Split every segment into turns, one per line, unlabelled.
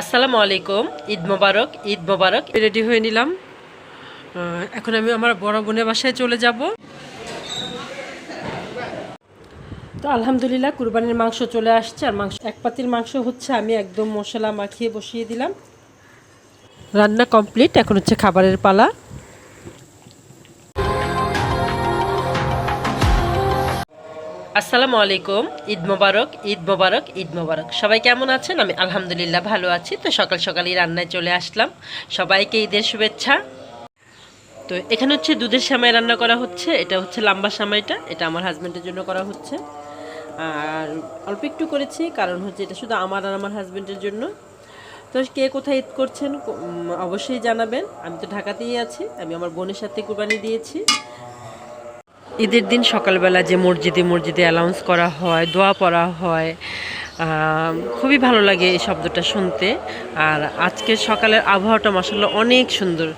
আসসালামু আলাইকুম, ঈদ মোবারক ঈদ মোবারক। রেডি হয়ে নিলাম। এখন আমি আমার বড় বোনের বাসায় চলে যাব। তো আলহামদুলিল্লাহ, কুরবানির মাংস চলে আসছে। আর মাংস এক পাতির মাংস হচ্ছে আমি একদম মশলা মাখিয়ে বসিয়ে দিলাম। রান্না কমপ্লিট, এখন হচ্ছে খাবারের পালা। আসসালামু আলাইকুম, ঈদ মোবারক ঈদ মোবারক ঈদ মোবারক। সবাই কেমন আছেন? আমি আলহামদুলিল্লাহ ভালো আছি। তো সকাল সকালই রান্নায় চলে আসলাম। সবাইকে ঈদের শুভেচ্ছা। তো এখানে হচ্ছে দুধের সামাই রান্না করা হচ্ছে। এটা হচ্ছে লম্বা সামাইটা এটা আমার হাজব্যান্ডের জন্য করা হচ্ছে। আর অল্প একটু করেছি, কারণ হচ্ছে এটা শুধু আমার আর আমার হাজব্যান্ডের জন্য। তো কে কোথায় ঈদ করছেন অবশ্যই জানাবেন। আমি তো ঢাকাতেই আছি। আমি আমার বোনের সাথে কুরবানি দিয়েছি। ঈদের দিন সকালবেলা যে মসজিদে মসজিদে অ্যালাউন্স করা হয়, দোয়া পড়া হয় খুবই ভালো লাগে এই শব্দটা শুনতে। আর আজকের সকালের আবহাওয়াটা মাসাল্লাহ অনেক সুন্দর।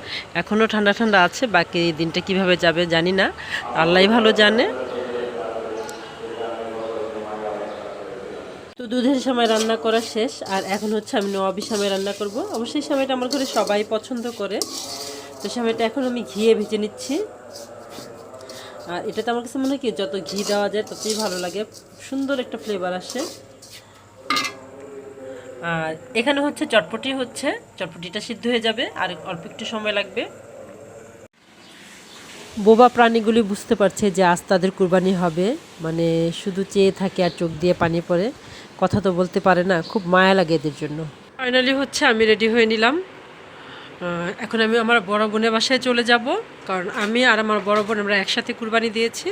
এখনও ঠান্ডা ঠান্ডা আছে, বাকি দিনটা কীভাবে যাবে জানি না। আল্লাহ ভালো জানে। তো দুধের সময় রান্না করা শেষ, আর এখন হচ্ছে আমি নবাবি সময় রান্না করব। অবশ্যই সময়টা আমার ঘরে সবাই পছন্দ করে। তো সময়টা এখন আমি ঘিয়ে ভেজে নিচ্ছি। আর এটাতে আমার কাছে মনে হয় কি, যত ঘি দেওয়া যায় ততই ভালো লাগে। সুন্দর একটা ফ্লেভার আসে। আর এখানে হচ্ছে চটপটি হচ্ছে, চটপটিটা সিদ্ধ হয়ে যাবে, আর অল্প একটু সময় লাগবে। বোবা প্রাণীগুলি বুঝতে পারছে যে আজ তাদের কুরবানি হবে। মানে শুধু চেয়ে থাকে আর চোখ দিয়ে পানি পড়ে। কথা তো বলতে পারে না, খুব মায়া লাগে এদের জন্য। ফাইনালি হচ্ছে আমি রেডি হয়ে নিলাম। এখন আমি আমার বড় বোনের বাসায় চলে যাব, কারণ আমি আর আমার বড় বোন আমরা একসাথে কুরবানি দিয়েছি।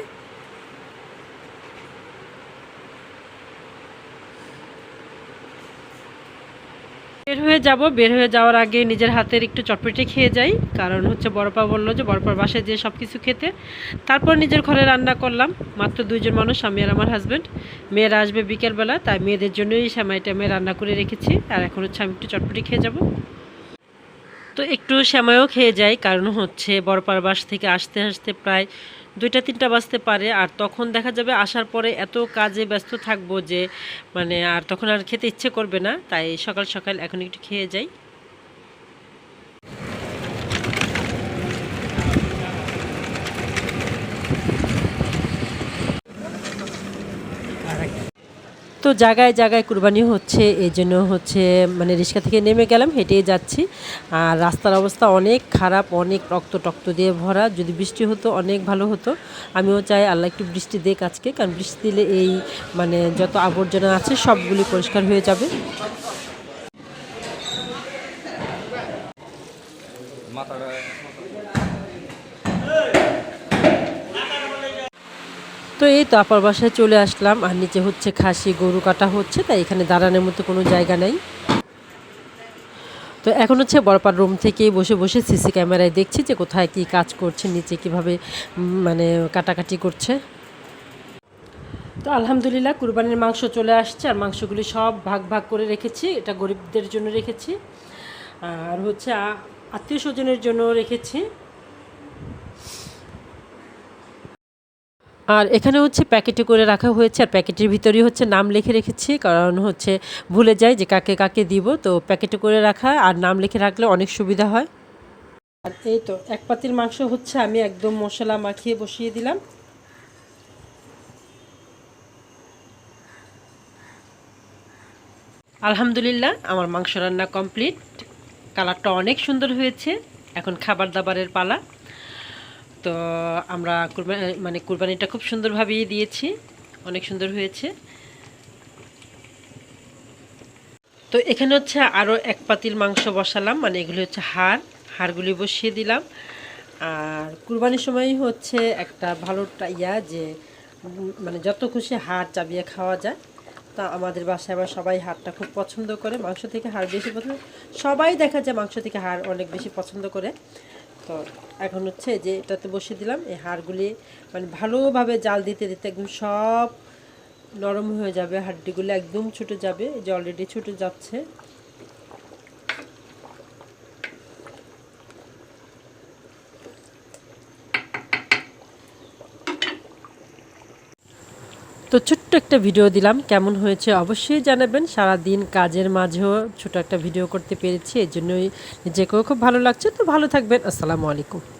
বের হয়ে যাব, বের হয়ে যাওয়ার আগে নিজের হাতের একটু চটপটি খেয়ে যাই, কারণ হচ্ছে বড়পা বলল যে বড়পার বাসায় যেয়ে সব কিছু খেতে। তারপর নিজের ঘরে রান্না করলাম, মাত্র দুইজন মানুষ, আমি আর আমার হাজব্যান্ড মেয়েরা আসবে বিকেলবেলা, তাই মেয়েদের জন্যই সেমাইটা আমি রান্না করে রেখেছি, আর এখন হচ্ছে আমি একটু চটপটি খেয়ে যাব। তো একটু সময়ও খেয়ে যায়, কারণ হচ্ছে বড়পার বাস থেকে আসতে আসতে প্রায় দুইটা তিনটা বাজতে পারে। আর তখন দেখা যাবে আসার পরে এত কাজে ব্যস্ত থাকব যে মানে আর তখন আর খেতে ইচ্ছে করবে না। তাই সকাল সকাল এখন একটু খেয়ে যাই। তো জায়গায় জায়গায় কুরবানি হচ্ছে, এই জন্য হচ্ছে মানে রিক্সা থেকে নেমে গেলাম, হেঁটেই যাচ্ছি। আর রাস্তার অবস্থা অনেক খারাপ, অনেক রক্ত টক্ত দিয়ে ভরা। যদি বৃষ্টি হতো, অনেক ভালো হতো। আমিও চাই আল্লাহ একটু বৃষ্টি দেখ আজকে, কারণ বৃষ্টি দিলে এই মানে যত আবর্জনা আছে, সবগুলি পরিষ্কার হয়ে যাবে। তো এই তো আপার বাসায় চলে আসলাম। আর নিচে হচ্ছে খাসি, গরু কাটা হচ্ছে, তাই এখানে দাঁড়ানোর মতো কোনো জায়গা নাই। তো এখন হচ্ছে বড়পার রুম থেকে বসে বসে সিসি ক্যামেরায় দেখছি যে কোথায় কি কাজ করছে, নিচে কীভাবে মানে কাটাকাটি করছে। তো আলহামদুলিল্লাহ কুরবানির মাংস চলে আসছে, আর মাংসগুলি সব ভাগ ভাগ করে রেখেছি, এটা গরিবদের জন্য রেখেছি। আর হচ্ছে আত্মীয় স্বজনের জন্য রেখেছি। আর এখানে হচ্ছে প্যাকেটে করে রাখা হয়েছে, আর প্যাকেটের ভিতরেই হচ্ছে নাম লিখে রেখেছি, কারণ হচ্ছে ভুলে যাই যে কাকে কাকে দিব, তো প্যাকেটে করে রাখা আর নাম লিখে রাখলে অনেক সুবিধা হয়। আর এই তো, এক পাতির মাংস হচ্ছে আমি একদম মশলা মাখিয়ে বসিয়ে দিলাম। আলহামদুলিল্লাহ, আমার মাংস রান্না কমপ্লিট। কালারটা অনেক সুন্দর হয়েছে, এখন খাবার দাবারের পালা। তো আমরা কুরবানি মানে কুরবানিটা খুব সুন্দরভাবেই দিয়েছি। অনেক সুন্দর হয়েছে। তো এখানে হচ্ছে আরও এক পাতিল মাংস বসালাম মানে এগুলি হচ্ছে হাড়। হাড়গুলি বসিয়ে দিলাম। আর কুরবানির সময় হচ্ছে একটা ভালো ইয়া যে মানে যত খুশি হাড় চাবিয়ে খাওয়া যায়। তা আমাদের বাসায় আবার সবাই হাড়টা খুব পছন্দ করে, মাংস থেকে হাড় বেশি পছন্দ সবাই দেখা যায় মাংস থেকে হাড় অনেক বেশি পছন্দ করে। তো এখন হচ্ছে যে এটাতে বসে দিলাম, এই হাড়গুলি মানে ভালোভাবে জাল দিতে দিতে একদম সব নরম হয়ে যাবে হাড্ডিগুলো একদম ছুটে যাবে যে অলরেডি ছুটে যাচ্ছে। তো ছোট্ট একটা ভিডিও দিলাম, কেমন হয়েছে অবশ্যই জানাবেন। সারা দিন কাজের মাঝেও ছোট একটা ভিডিও করতে পেরেছি এই জন্যই নিজেকেও খুব ভালো লাগছে। তো ভালো থাকবেন, আসসালামু আলাইকুম।